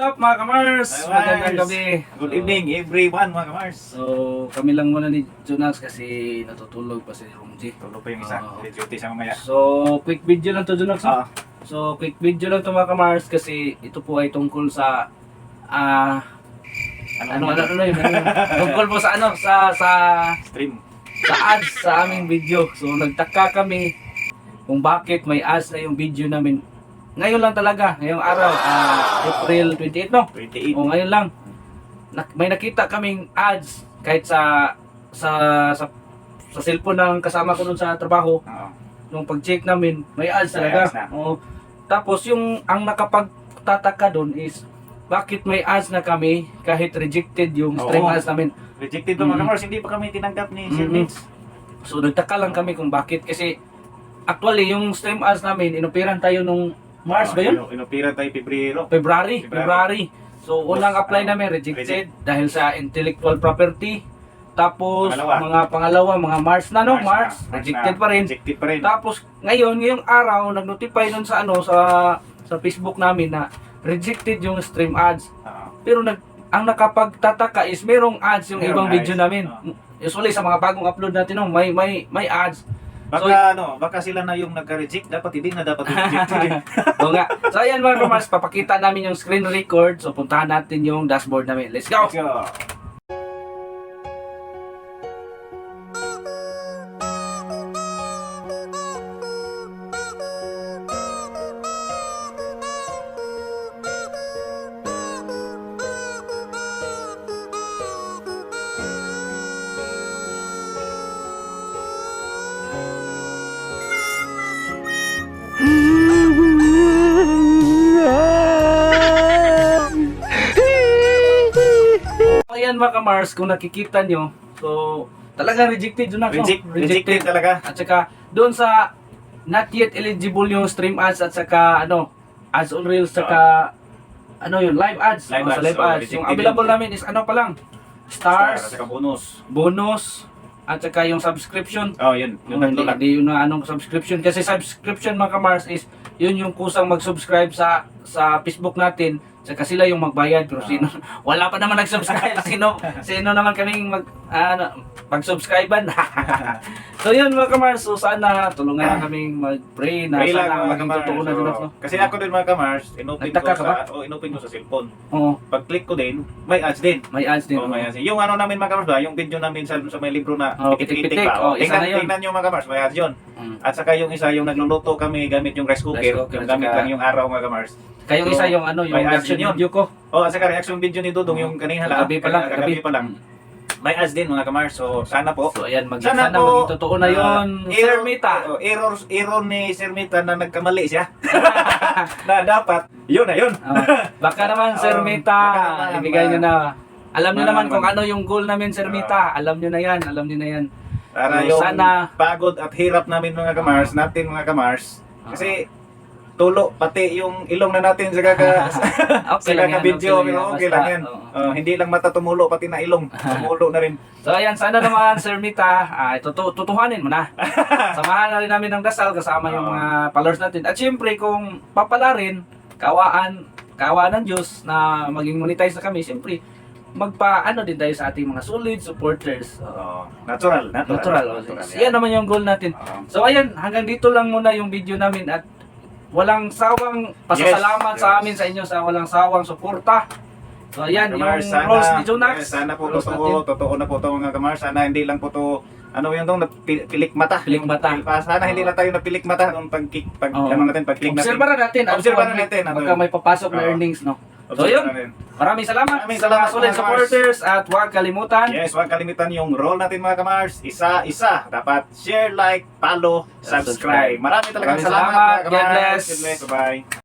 What's up mga kamars? Hi, Magandang gabi. Good So, evening everyone mga kamars. So, kami lang muna ni Jonax kasi natutulog pa si Rumji. Tulog pa yung isa. May duty siya mamaya. So, quick video lang to Jonax. Ah, So, quick video lang to mga kamars kasi ito po ay tungkol sa ah ano ano ano yun? ano yun? tungkol po sa ano sa sa stream. sa ads sa aming video. So, nagtaka kami kung bakit may ads na yung video namin. Ngayon lang talaga, ngayong araw, ah, April 28 no? 28. O ngayon lang, nak- may nakita kaming ads kahit sa sa sa sa cellphone ng kasama ko dun sa trabaho, Oo. nung pag-check namin, may ads May talaga. ads na. Oo. Tapos yung ang nakapagtataka doon is bakit may ads na kami kahit rejected yung stream Oo. ads namin. Rejected Mhm. kamars. Hindi pa kami tinanggap ni Sir Mhm. Mitch. So nagtaka lang kami kung bakit kasi actually yung stream ads namin inoperan tayo nung March ba yun? Inu- Inupira tayo Pebrero. February, February. February. So unang Tapos, apply ano, namin rejected dahil sa intellectual property. Tapos Pangalawa. mga pangalawa, mga March na no, March na, rejected na. pa rin. Rejected pa rin. Tapos ngayon, ngayong araw nag-notify nun sa ano sa sa Facebook namin na rejected yung stream ads. Oo. Pero nag ang nakapagtataka is merong ads yung Merong ibang ads. video namin. Oo. Usually sa mga bagong upload natin no, may may may ads. Baka ano, baka sila na yung nagka-reject. Dapat hindi na dapat reject. Oo nga. So ayan mga kamars, papakita namin yung screen record. So puntahan natin yung dashboard namin. Let's go! Let's go. So ayan mga kamars, kung nakikita nyo, so talagang rejected yun ako. Reject, rejected talaga. At saka doon sa not yet eligible yung stream ads at saka ano, ads on reels saka ano yun, live ads. Live Oh, ads, live oh, ads. rejected Yung available yun. namin is ano pa lang, Star, stars, saka bonus. bonus, at saka yung subscription. Oh, yun. Yung Yung hindi, hindi yun na anong subscription. Kasi subscription mga kamars is yun yung kusang mag-subscribe sa sa Facebook natin. Saka sila yung magbayad pero sino wala pa naman nag-subscribe sino sino naman kaming mag ano pag-subscribean so yun mga kamars so sana tulungan na kaming mag-pray na Pray lang sana mga maging kamars. totoo na din no? Kasi ako din mga kamars, inopen ko sa, oh, inopen ko sa cellphone. Oo, Pag-click ko din, may ads din. may ads din Oh, may ads. Yung ano namin mga kamars ba, yung video namin sa, sa may libro na Oh, pitik-pitik pa. Oh, Oh, tingnan, na yun. tingnan nyo mga kamars, may ads yun. Mm. At saka yung isa, yung nagluluto kami gamit yung rice cooker, Rice cooker, yung gamit lang yung araw mga kamars. Kayong So, isa yung ano yung reaction yun. video ko Oh, saka reaction video ni Dudong yung kanina lang. kagabi pa lang kagabi pa lang. May ads din mga kamars. So, sana po. so ayan mag Sana sana, po, maging totoo na ah, Sir error- Mita oh, error, error ni Sir Mita na nagkamali siya. na dapat, yun na yun. Oh, baka naman Sir Um, Mita, naman, ibigay nyo na. Alam baka naman kung ano yung goal namin Sir Mita. Alam nyo na yan, alam nyo na yan. Para So, yung sana- pagod at hirap namin mga kamars, natin mga kamars. Kasi tulo, pati yung ilong na natin sa kaka Okay sa yan, kaka video, okay yan, okay lang yan. Oh, hindi lang mata tumulo, pati na ilong. Tumulo na rin. So ayan, sana naman Sir Mita, ah, tutu- tutuhanin mo na. Samahan na rin namin ng dasal kasama yung mga followers natin. At syempre kung papalarin, kawaan, kawaan ng Diyos na maging monetize na kami, syempre magpa-ano din tayo sa ating mga solid supporters. Oo. Oh, natural, natural. Natural. natural Yan naman yung goal natin. Oo. So ayan, hanggang dito lang muna yung video namin at walang sawang pasasalamat Yes, sa yes. amin sa inyo sa walang sawang suporta. So ayan, yung Kamars, sana, rules ni Jonax. yes, sana po rules totoo, totoo na po ito mga kamars. Sana hindi lang po to ano yung tong napi- pilik mata. Pilik Yung mata. ah, Sana hindi lang tayo napilik mata nung pag pag ano natin pag click natin. Obserbahan natin. at Obserbahan baka- natin, ano Baka yun. may papasok na earnings, no? So yun, maraming salamat Maraming sa mga salamat, solid mga supporters at huwag kalimutan. Yes, huwag kalimitan yung role natin mga kamars. Isa-isa. Dapat share, like, follow, Subscribe. Maraming talagang salamat, salamat. mga God kamars. bless. God bless. Bye-bye.